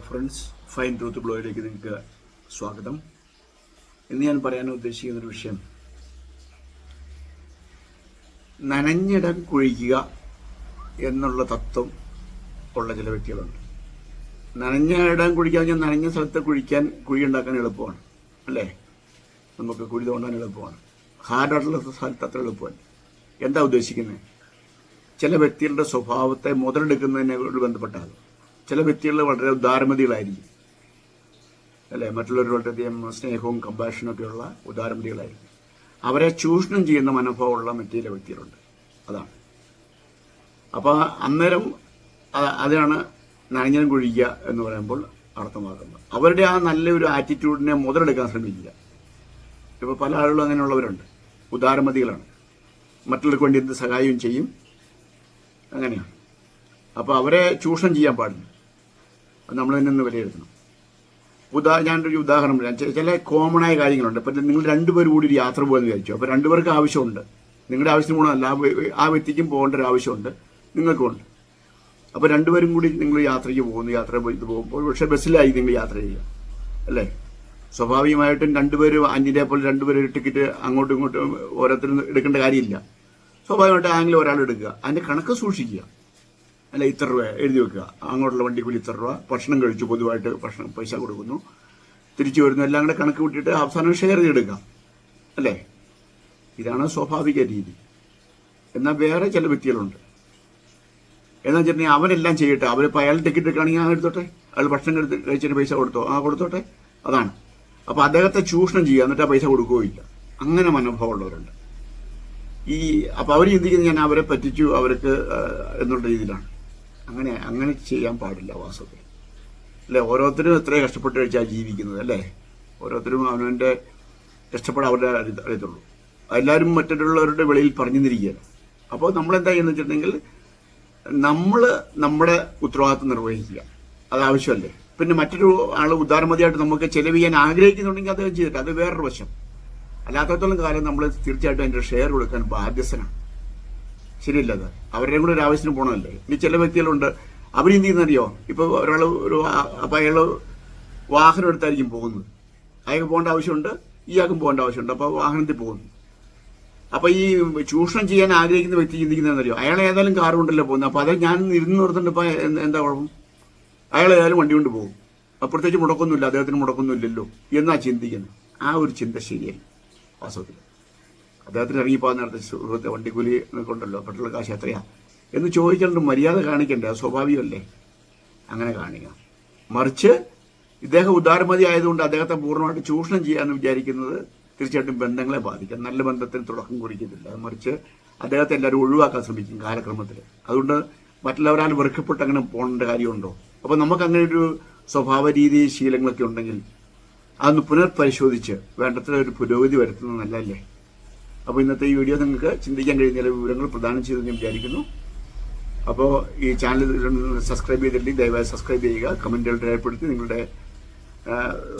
Friends fine truth ബ്ലോയിലേക്ക് നിങ്ങൾക്ക് സ്വാഗതം. ഇന്ന് ഞാൻ പറയാൻ ഉദ്ദേശിക്കുന്ന ഒരു വിഷയം. നനഞ്ഞിടം കുഴിക്കുക എന്നുള്ള തത്വം ഉള്ള ചില വ്യക്തികളുണ്ട്. നനഞ്ഞ ഇടം കുഴിക്കാൻ ഞാൻ നനഞ്ഞ സ്ഥലത്ത് കുഴിക്കാൻ കുഴി ഉണ്ടാക്കാൻ എളുപ്പമാണ് അല്ലേ? നമുക്ക് കുഴി തോണ്ടാൻ എളുപ്പമാണ്. ഹാർഡായിട്ടുള്ള സ്ഥലത്ത് അത്ര എളുപ്പമല്ല. എന്താ ഉദ്ദേശിക്കുന്നത്? ചില വ്യക്തികളുടെ സ്വഭാവത്തെ മുതലെടുക്കുന്നതിനോട് ബന്ധപ്പെട്ടാണ് ചില വ്യക്തികൾ വളരെ ഉദാരമതികളായിരിക്കും. അല്ലേ? വളരെയധികം സ്നേഹവും കമ്പാഷനും ഒക്കെയുള്ള ഉദാരമതികളായിരിക്കും. അവരെ ചൂഷണം ചെയ്യുന്ന മനോഭാവമുള്ള മറ്റു ചില വ്യക്തികളുണ്ട്. അതാണ്. അപ്പോൾ അന്നേരം അതാണ് നനഞ്ഞനം കുഴിക്കുക എന്ന് പറയുമ്പോൾ അർത്ഥമാക്കുന്നത്. അവരുടെ ആ നല്ലൊരു ആറ്റിറ്റ്യൂഡിനെ മുതലെടുക്കാൻ ശ്രമിക്കുക. ഇപ്പോൾ പല ആളുകളും അങ്ങനെയുള്ളവരുണ്ട്. ഉദാരമതികളാണ്. മറ്റുള്ളവർക്ക് വേണ്ടി എന്ത് സഹായവും ചെയ്യും. അങ്ങനെയാണ്. അപ്പോൾ അവരെ ചൂഷണം ചെയ്യാൻ പാടില്ല. നമ്മൾ തന്നെ ഒന്ന് വിലയിരുത്തണം. ഉദാ ഞാനൊരു ഉദാഹരണം പറയാം. ചില കോമൺ ആയ കാര്യങ്ങളുണ്ട്. ഇപ്പം നിങ്ങൾ രണ്ടുപേരും കൂടി ഒരു യാത്ര പോകുമെന്ന് വിചാരിച്ചു. അപ്പോൾ രണ്ടുപേർക്ക് ആവശ്യമുണ്ട്. നിങ്ങളുടെ ആവശ്യത്തിന് പോകണമല്ല ആ വ്യക്തിക്കും പോകേണ്ട ഒരു ആവശ്യമുണ്ട്. നിങ്ങൾക്കുമുണ്ട്. അപ്പോൾ രണ്ടുപേരും കൂടി നിങ്ങൾ യാത്രയ്ക്ക് പോകുന്നു. യാത്ര ഇത് പോകുമ്പോൾ പക്ഷേ ബസ്സിലായി നിങ്ങൾ യാത്ര ചെയ്യുക. അല്ലേ? സ്വാഭാവികമായിട്ടും രണ്ടുപേരും അഞ്ചിന്റെ പോലെ രണ്ടുപേരും ടിക്കറ്റ് അങ്ങോട്ടും ഇങ്ങോട്ടും ഓരോരുത്തരും എടുക്കേണ്ട കാര്യമില്ല. സ്വാഭാവികമായിട്ട് ആരെങ്കിലും ഒരാൾ എടുക്കുക. അതിന്റെ കണക്ക് സൂക്ഷിക്കുക. അല്ല ഇത്ര രൂപ എഴുതി വെക്കുക. അങ്ങോട്ടുള്ള വണ്ടിക്കൂലി ഇത്ര രൂപ. ഭക്ഷണം കഴിച്ചു പൊതുവായിട്ട് ഭക്ഷണം പൈസ കൊടുക്കുന്നു. തിരിച്ചു വരുന്നു. എല്ലാം കൂടെ കണക്ക് കൂട്ടിയിട്ട് അവസാനം ഷെയർ ചെയ്തെടുക്കുക. അല്ലേ? ഇതാണ് സ്വാഭാവിക രീതി. എന്നാൽ വേറെ ചില വ്യക്തികളുണ്ട്. എന്നാ വെച്ചിട്ടുണ്ടെങ്കിൽ അവനെല്ലാം ചെയ്യട്ടെ. അവരിപ്പോൾ അയാൾ ടിക്കറ്റ് എടുക്കുകയാണെങ്കിൽ ആ എടുത്തോട്ടെ? അയാൾ ഭക്ഷണം എടുത്ത് കഴിച്ചിട്ട് പൈസ കൊടുത്തോ? ആ കൊടുത്തോട്ടെ? അതാണ്. അപ്പോൾ അദ്ദേഹത്തെ ചൂഷണം ചെയ്യുക. എന്നിട്ട് ആ പൈസ കൊടുക്കുകയില്ല അങ്ങനെ മനോഭാവമുള്ളവരുണ്ട്. ഈ അപ്പോൾ അവർ ചിന്തിക്കുന്നത് ഞാൻ അവരെ പറ്റിച്ചു അവർക്ക് എന്നുള്ള രീതിയിലാണ്. അങ്ങനെ അങ്ങനെ ചെയ്യാൻ പാടില്ല വാസ്തവത്തിൽ അല്ലേ? ഓരോരുത്തരും എത്ര കഷ്ടപ്പെട്ട് കഴിച്ചാൽ ജീവിക്കുന്നത് അല്ലേ? ഓരോരുത്തരും അവനവന്റെ കഷ്ടപ്പെടാൻ അവരുടെ അറിയ- അറിയത്തുള്ളൂ. എല്ലാവരും മറ്റുള്ളവരുടെ വെളിയിൽ പറഞ്ഞു തിരിക്കുകയാണ് അപ്പോൾ നമ്മൾ നമ്മളെന്താ ചെയ്യുന്നത് വെച്ചിട്ടുണ്ടെങ്കിൽ നമ്മൾ നമ്മുടെ ഉത്തരവാദിത്വം നിർവഹിക്കുക. അത് ആവശ്യമല്ലേ? പിന്നെ മറ്റൊരു ആൾ ഉദാരമതിയായിട്ട് നമുക്ക് ചെലവ് ചെയ്യാൻ ആഗ്രഹിക്കുന്നുണ്ടെങ്കിൽ അത് ചെയ്തിട്ട് അത് വേറൊരു വശം. അല്ലാത്തത്തോളം കാലം നമ്മൾ തീർച്ചയായിട്ടും അതിന്റെ ഷെയർ കൊടുക്കാൻ ബാധ്യസ്ഥനാണ്. ശരിയല്ല അത് അവരുടെയും കൂടെ ഒരു ആവശ്യത്തിന് പോകണമല്ലേ ഇനി ചില വ്യക്തികളുണ്ട് അവരെന്ത് ചെയ്യുന്നറിയോ? ഇപ്പൊ ഒരാൾ ഒരു അപ്പൊ അയാൾ വാഹനം എടുത്തായിരിക്കും പോകുന്നത്. അയാൾക്ക് പോകേണ്ട ആവശ്യമുണ്ട് ഇയാൾക്കും പോകേണ്ട ആവശ്യമുണ്ട് അപ്പൊ വാഹനത്തിൽ പോകുന്നു. അപ്പൊ ഈ ചൂഷണം ചെയ്യാൻ ആഗ്രഹിക്കുന്ന വ്യക്തി ചിന്തിക്കുന്നതെന്നറിയോ? അയാൾ ഏതായാലും കാർ കൊണ്ടല്ലേ പോകുന്നത്. അപ്പൊ അത് ഞാൻ ഇരുന്ന് നിർത്തുന്നുണ്ട് ഇപ്പൊ എന്ത്- കുഴപ്പം? അയാൾ ഏതായാലും വണ്ടി കൊണ്ട് പോകും. അപ്പൊ പ്രത്യേകിച്ച് മുടക്കൊന്നുമില്ല അദ്ദേഹത്തിന് മുടക്കൊന്നുമില്ലല്ലോ എന്നാ ചിന്തിക്കുന്നത്? ആ ഒരു ചിന്ത ശരിയല്ല വാസ്തവത്തിൽ. അദ്ദേഹത്തിന് ഇറങ്ങിപ്പോകാൻ നേരത്തെ സുഹൃത്തെ വണ്ടിക്കൂലി കൊണ്ടല്ലോ പെട്രോൾ കാശ് എത്രയാ? എന്ന് ചോദിക്കേണ്ട മര്യാദ കാണിക്കണ്ടേ സ്വാഭാവികമല്ലേ? അങ്ങനെ കാണിക്കാം. മറിച്ച് ഇദ്ദേഹം ഉദാരമതി ആയതുകൊണ്ട് അദ്ദേഹത്തെ പൂർണമായിട്ട് ചൂഷണം ചെയ്യാമെന്ന് വിചാരിക്കുന്നത് തീർച്ചയായിട്ടും ബന്ധങ്ങളെ ബാധിക്കാം. നല്ല ബന്ധത്തിന് തുടക്കം കുറിക്കത്തില്ല. മറിച്ച് അദ്ദേഹത്തെ എല്ലാവരും ഒഴിവാക്കാൻ ശ്രമിക്കും കാലക്രമത്തിൽ. അതുകൊണ്ട് മറ്റുള്ളവരാൽ വെറുക്കപ്പെട്ട് അങ്ങനെ പോകേണ്ട കാര്യമുണ്ടോ? അപ്പോൾ നമുക്ക് അങ്ങനെ ഒരു സ്വഭാവ രീതി ശീലങ്ങളൊക്കെ ഉണ്ടെങ്കിൽ അതൊന്ന് പുനർപരിശോധിച്ച് വേണ്ടത്ര ഒരു പുരോഗതി വരുത്തുന്നത് നല്ലല്ലേ അപ്പോൾ ഇന്നത്തെ ഈ വീഡിയോ നിങ്ങൾക്ക് ചിന്തിക്കാൻ കഴിയുന്ന ചില വിവരങ്ങൾ പ്രദാനം ചെയ്തു ഞാൻ വിചാരിക്കുന്നു. അപ്പോൾ ഈ ചാനൽ സബ്സ്ക്രൈബ് ചെയ്തിട്ടുണ്ടെങ്കിൽ ദയവായി സബ്സ്ക്രൈബ് ചെയ്യുക കമന്റുകൾ രേഖപ്പെടുത്തി നിങ്ങളുടെ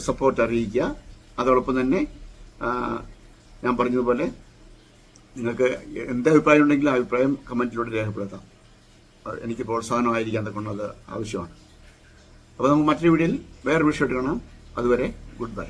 സപ്പോർട്ട് അറിയിക്കുക. അതോടൊപ്പം തന്നെ ഞാൻ പറഞ്ഞതുപോലെ നിങ്ങൾക്ക് എന്ത് അഭിപ്രായം ഉണ്ടെങ്കിലും അഭിപ്രായം കമന്റിലൂടെ രേഖപ്പെടുത്താം. എനിക്ക് പ്രോത്സാഹനമായിരിക്കാം പ്രോത്സാഹനമായിരിക്കാൻ അത് ആവശ്യമാണ്. അപ്പോൾ നമുക്ക് മറ്റൊരു വീഡിയോയിൽ വേറൊരു വിഷയമായിട്ട് കാണാം. അതുവരെ ഗുഡ് ബൈ